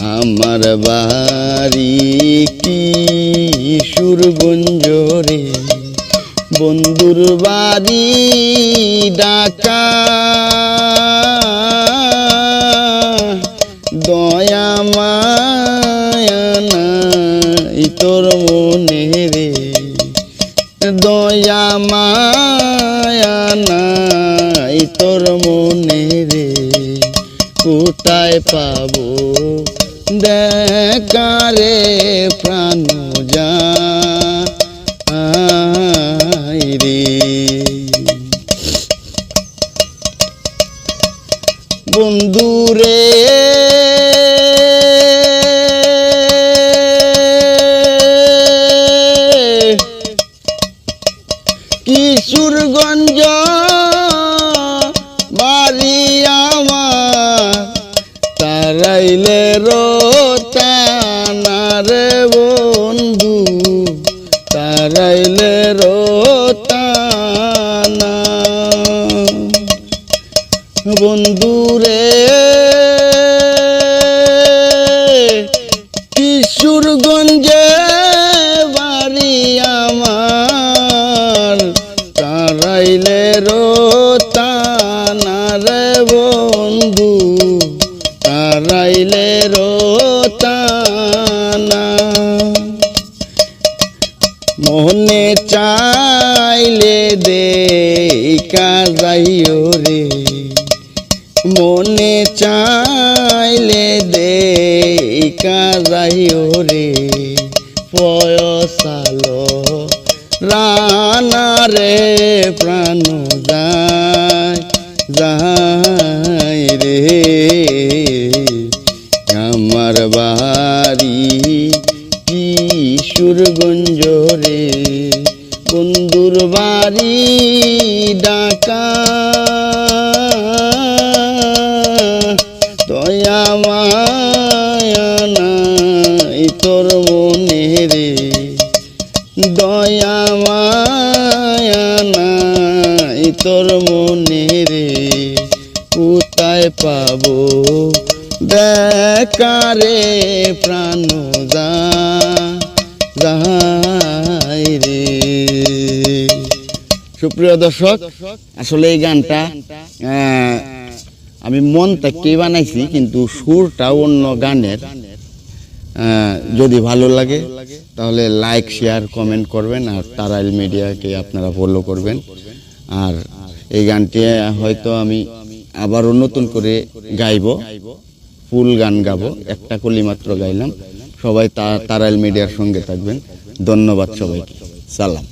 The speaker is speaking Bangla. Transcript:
আমার বাড়ি কি সুরগঞ্জরে বন্ধুর বাড়ি ডাকা। দয়া মায়া নাই তোর মনে রে। দয়া মায়া নাই তোর মনে রে কোথায় পাবো? দেখারে প্রাণ যা রে। বন্ধুরে কিশোরগঞ্জ বন্ধুরে কিশোরগঞ্জে বাড়ি আমার তারাইলে রোতানারে বন্ধু তারাইলে রোতানা। মনে চাইলে দেখা যাইও রে। মনে চাইলে দেখা যাইও রে পয়সালো রানা রে, প্রাণ যায় রে। আমার বাড়ি কিশোরগঞ্জ রে, বন্ধুর বাড়ি ডাকা দয়া মায়া নাই তোর মনে রে দয়া মায়া নাই তোর মনে রে কোথায় পাবো? দেখারে প্রাণ যা রে। সুপ্রিয় দর্শক, আসলে এই গানটা আমি মন থেকেই বানাইছি, কিন্তু সুরটা অন্য গানের যদি ভালো লাগে, তাহলে লাইক শেয়ার কমেন্ট করবেন, আর তারাইল মিডিয়াকে আপনারা ফলো করবেন। আর এই গানটি হয়তো আমি আবারও নতুন করে গাইব, ফুল গান গাবো, একটা কলি মাত্র গাইলাম। সবাই তারাইল মিডিয়ার সঙ্গে থাকবেন। ধন্যবাদ সবাইকে। সালাম।